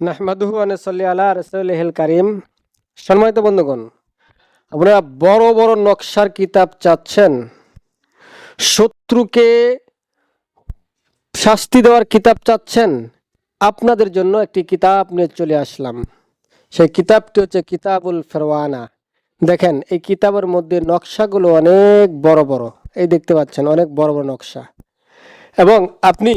নাহমাদুহু আনসল্লি আলা রসুলহিল কারিম। সম্মানিত বন্ধুগণ, আপনারা বড় বড় নকশার কিতাব চাচ্ছেন। শত্রুকে শাস্তি দেওয়ার কিতাব চাচ্ছেন। আপনাদের জন্য একটি কিতাব নিয়ে চলে আসলাম। সেই কিতাবটি হচ্ছে কিতাবুল ফেরওয়ানা। দেখেন, এই কিতাবের মধ্যে নকশাগুলো অনেক বড় বড়। এই দেখতে পাচ্ছেন, অনেক বড় বড় নকশা। এবং আপনি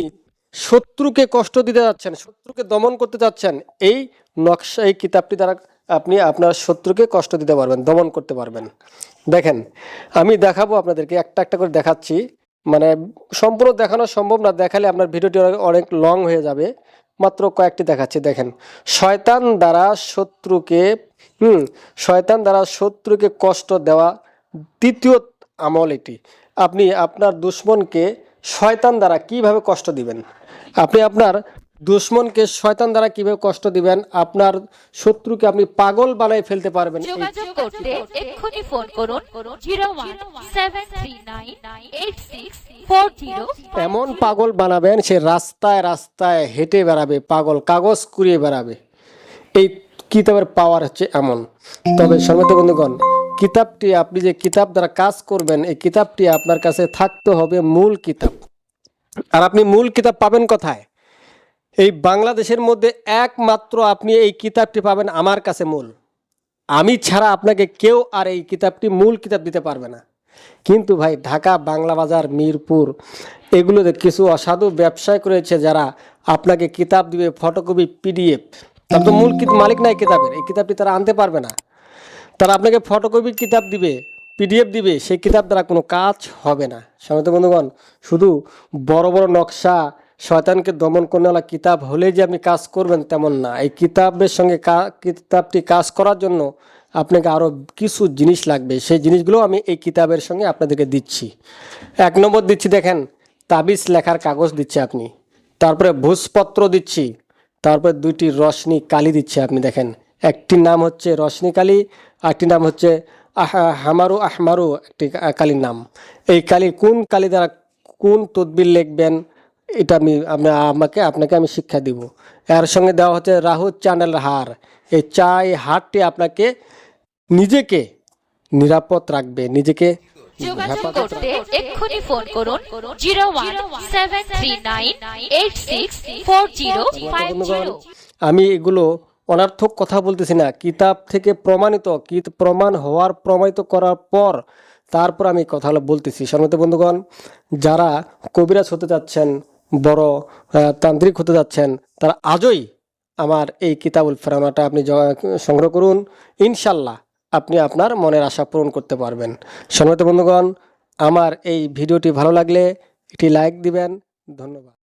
শত্রুকে কষ্ট দিতে যাচ্ছেন, শত্রুকে দমন করতে যাচ্ছেন, এই নকশা, এই কিতাবটি দ্বারা আপনি আপনার শত্রুকে কষ্ট দিতে পারবেন, দমন করতে পারবেন। দেখেন, আমি দেখাবো আপনাদেরকে, একটা একটা করে দেখাচ্ছি। মানে সম্পূর্ণ দেখানো সম্ভব না, দেখালে আপনার ভিডিওটি অনেক- লং হয়ে যাবে। মাত্র কয়েকটি দেখাচ্ছি, দেখেন। শয়তান দ্বারা শত্রুকে, হুম, শয়তান দ্বারা শত্রুকে কষ্ট দেওয়া দ্বিতীয় আমল এটি। আপনি আপনার দুশ্মনকে শয়তান দ্বারা কীভাবে কষ্ট দিবেন? আপনি আপনার দুশ্মনকে শয়তান দ্বারা কীভাবে কষ্ট দিবেন? আপনার শত্রুকে আপনি পাগল বানায় ফেলতে পারবেন। যোগাযোগ করতে এক্ষুনি ফোন করুন এমন পাগল বানাবেন সে রাস্তায় রাস্তায় হেঁটে বেড়াবে পাগল কাগজ কুড়িয়ে বেড়াবে। এই কিতাবের পাওয়ার হচ্ছে এমন। তবে সর্বত বন্ধুগণ কিতাবটি আপনি যে কিতাব দ্বারা কাজ করবেন, এই কিতাবটি আপনার কাছে থাকতে হবে মূল কিতাব। আর আপনি মূল কিতাব পাবেন কোথায়? এই বাংলাদেশের মধ্যে একমাত্র আপনি এই কিতাবটি পাবেন আমার কাছে মূল। আমি ছাড়া আপনাকে কেউ আর এই কিতাবটি মূল কিতাব দিতে পারবে না। কিন্তু ভাই, ঢাকা, বাংলা বাজার, মিরপুর, এগুলোতে কিছু অসাধু ব্যবসায় করেছে যারা আপনাকে কিতাব দিবে, ফটোকপি, পিডিএফ। তার তো মূল মালিক নাই কিতাবের। এই কিতাবটি তারা আনতে পারবে না। তারা আপনাকে ফটোকপি কিতাব দিবে পিডিএফ দিবে, সেই কিতাব দ্বারা কোনো কাজ হবে না। সমিত বন্ধুগণ, শুধু বড় বড় নকশা, শয়তানকে দমন করেওয়ালা কিতাব হলে যে আপনি কাজ করবেন তেমন না। এই কিতাবের সঙ্গে কিতাবটি কাজ করার জন্য আপনাকে আরও কিছু জিনিস লাগবে। সেই জিনিসগুলো আমি এই কিতাবের সঙ্গে আপনাদেরকে দিচ্ছি। এক নম্বর দিচ্ছি, দেখেন, তাবিজ লেখার কাগজ দিচ্ছে আপনি। তারপরে ভূষপত্র দিচ্ছি। তারপরে দুইটি রশনি কালি দিচ্ছে আপনি, দেখেন। একটির নাম হচ্ছে রশনি কালি আরেকটির নাম হচ্ছে হামারু আহমারু একটি কালির নাম। এই কালি কোন কালি দ্বারা কোন তদবির লিখবেন এটা আমি আমি আমাকে আপনাকে আমি শিক্ষা দিব। এর সঙ্গে দেওয়া হচ্ছে রাহু চ্যানেল হার। এই চা এই হারটি আপনাকে নিজেকে নিরাপদ রাখবে নিজেকে যোগাযোগ করতে এক্ষুনি ফোন করুন zero one seven three nine eight six four zero five zero. আমি এগুলো অনার্থক কথা বলতেছি না। কিতাব থেকে প্রমাণিত কি প্রমাণ হওয়ার প্রমাণিত করার পর তারপর আমি কথা বলতেছি। সম্মত বন্ধুগণ, যারা কবিরাজ হতে যাচ্ছেন, বড় তান্ত্রিক হতে যাচ্ছেন, তারা আজই আমার এই কিতাবুল ফেরানাটা আপনি সংগ্রহ করুন। ইনশাল্লাহ আপনি আপনার মনের আশা পূরণ করতে পারবেন। সম্মত বন্ধুগণ, আমার এই ভিডিওটি ভালো লাগলে একটি লাইক দিবেন। ধন্যবাদ।